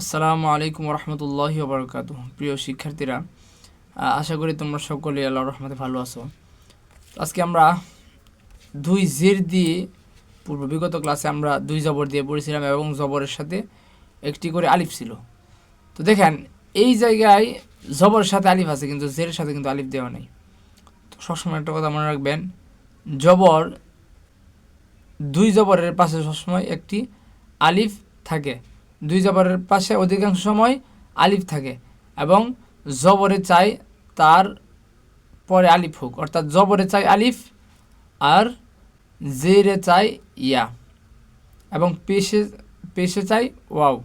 আসসালামু আলাইকুম রহমতুল্লাহি ওবরকাত প্রিয় শিক্ষার্থীরা আশা করি তোমরা সকলে আল্লাহ রহমতে ভালো আছো। আজকে আমরা দুই জের দিয়ে পূর্ব বিগত ক্লাসে আমরা দুই জবর দিয়ে পড়েছিলাম এবং জবরের সাথে একটি করে আলিফ ছিল। তো দেখেন, এই জায়গায় জবরের সাথে আলিফ আছে, কিন্তু জের সাথে কিন্তু আলিফ দেওয়া নেই। তো সবসময় একটা কথা মনে রাখবেন, জবর, দুই জবরের পাশে সবসময় একটি আলিফ থাকে। দুই জবরের পাশে অধিকাংশ সময় আলিফ থাকে এবং জবরে চাই তার পরে আলিফ হোক। অর্থাৎ জবরে চাই আলিফ আর জেরে চাই ইয়া এবং পেশে পেশে চাই ওয়াও।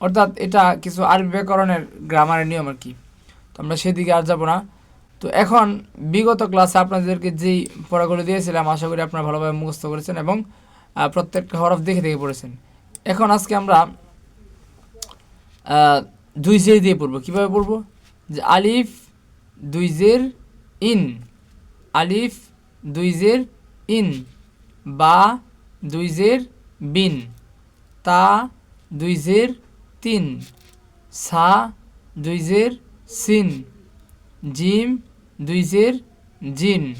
অর্থাৎ এটা কিছু আরবি ব্যাকরণের গ্রামারের নিয়ম আর কি। তো আমরা সেদিকে আর যাব না। তো এখন বিগত ক্লাসে আপনাদেরকে যেই পড়াগুলো দিয়েছিলাম, আশা করি আপনারা ভালোভাবে মুখস্থ করেছেন এবং প্রত্যেকটা হরফ দেখে দেখে পড়েছেন। এখন আজকে আমরা দুই জের দিয়ে পড়ব। কীভাবে পড়ব? যে আলিফ, দুই জের, ইন। আলিফ, দুই জের, ইন। বা, দুই জের, বিন। তা, দুই জের, তিন। সা, দুই জের, সিন। জিম, দুই জের, জিন।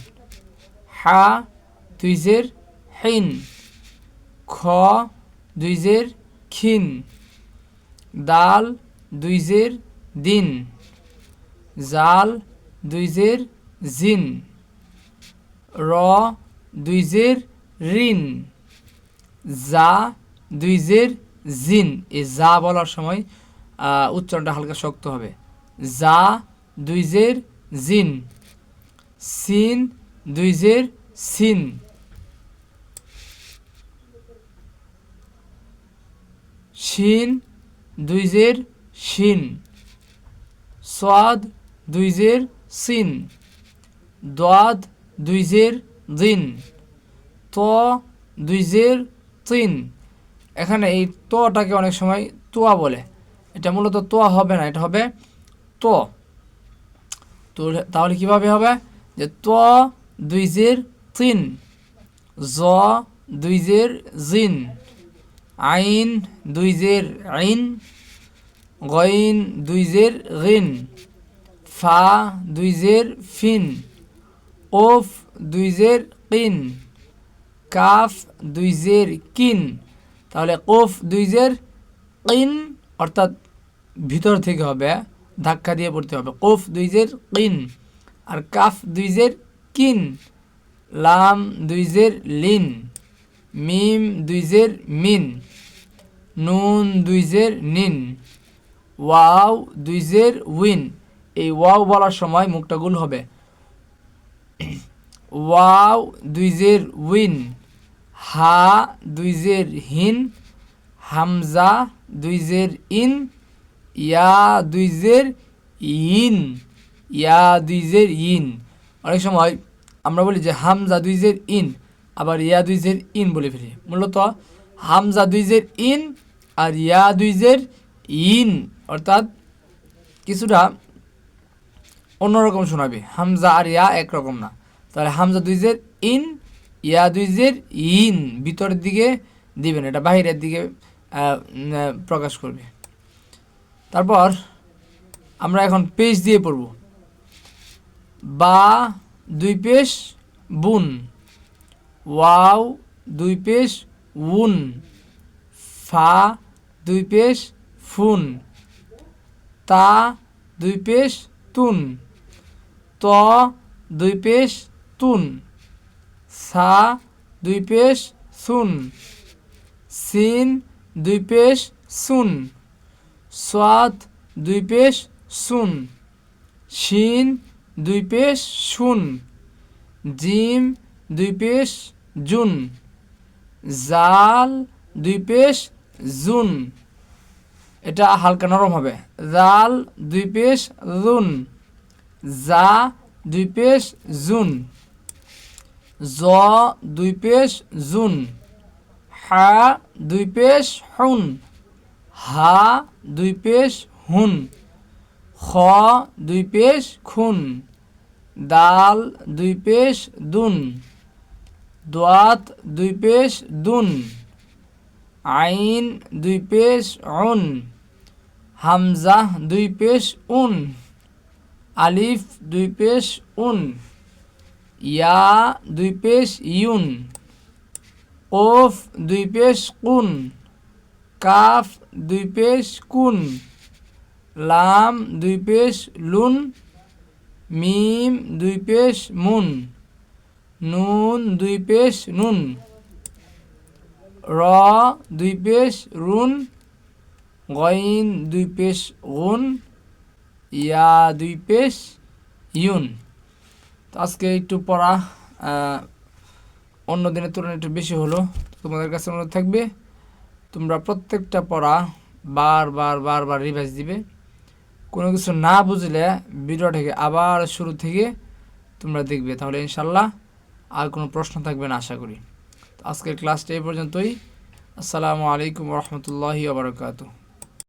হা, দুই জের, হিন। খ, দুই জের খিন দাল দুইজের দিন, জাল দুইজের জিন, র দুই জের রিন যা দুই জের জিন। এ যা বলার সময় উচ্চারণটা হালকা শক্ত হবে। যা দুইজের জিন, সিন দুইজের সিন। শিন দুই জের শিন। সাদ দুই জের সিন। দাদ দুই জের দিন ত দুইজের তিন। এখানে এই তটাকে অনেক সময় তোয়া বলে। এটা মূলত তোয়া হবে না, এটা হবে ত। তো তাহলে কীভাবে হবে? যে ত দুই জের তিন, জ দুই জের জিন। আইন দুই জের আইন, গইন দুই জের ফা দুই জের ফিন, ওফ দুই জের কিন, কাফ দুই জের কিন। তাহলে কোফ দুই জের কিন অর্থাৎ ভিতর থেকে হবে, ধাক্কা দিয়ে পড়তে হবে। কোফ দুই জের কিন আর কাফ দুই জের কিন, লাম দুই জের লিন। মিম দুই জের মিন। নুন দুই জের নিন। ওয়াও দুই জের উইন। এই ওয়াও বলার সময় মুখটা গুল হবে। ওয়াও দুই জের উইন। হা দুই জের হিন। হামজা দুই জের ইন। ইয়া দুই জের ইন। ইয়া দুই জের ইন। অনেক সময় আমরা বলি যে হামজা দুই জের ইন। আবার ইয়া দুই জের ইন বলে ফেলি। মূলত হামজা দুই জের ইন আর ইয়া দুই জের ইন। অর্থাৎ কিছুটা অন্যরকম শোনাবে। হামজা আর ইয়া একরকম না। তাহলে হামজা দুই জের ইন, ইয়া দুই জের ইন। ভিতরের দিকে দিবেন, এটা বাহিরের দিকে প্রকাশ করবে। তারপর আমরা এখন পেজ দিয়ে পড়ব। বা দুই পেশ, বুন। ওয়াও, দুই পেশ, উন। ফা, দুই পেশ, ফুন। তা, দুই পেশ, তুন। ত, দুই পেশ, তুন। সা, দুই পেশ, সুন। সিন, দুই পেশ, সুন। সাদ দুই পেশ, সুন। শিন, দুই পেশ শুন জিম, দুই পেশ জুন। জাল, দুই পেশ, জুন। এটা হালকা নরম হবে। জাল, দুই পেশ, জুন। জা, দুই পেশ, জুন। জ, দুই পেশ, জুন। হা, দুই পেশ, হুন। হা, দুই পেশ, হুন। খ, দুই পেশ, খুন। দাল, দুই পেশ, দুন। দোয়াত, দুই পেশ, দুন। আইন, দুই পেশ, উন। হামজা, দুই পেশ, উন। আলিফ, দুই পেশ, উন। ইয়া, দুই পেশ, ইউন। ওফ, দুই পেশ, কুন। কাফ, দুই পেশ, কুন। লাম, দুই পেশ, লুন। মিম, দুই পেশ, মুন। নুন দুই পেশ নুন। র দুই পেশ রুন। গইন দুই পেশ গুন ইয়া দুই পেশ ইউন। তো আজকে একটু পড়া অন্য দিনের তুলনায় একটু বেশি হলো। তোমাদের কাছে অনুরোধ থাকবে, তোমরা প্রত্যেকটা পড়া বারবার বারবার রিভাইজ দিবে। কোনো কিছু না বুঝলে ভিডিওটাকে আবার শুরু থেকে তোমরা দেখবে। তাহলে ইনশাল্লাহ আর কোনো প্রশ্ন থাকবে না, আশা করি। আজকের ক্লাসটা এই পর্যন্তই। আসসালামু আলাইকুম রহমতুল্লাহি আবরকাতু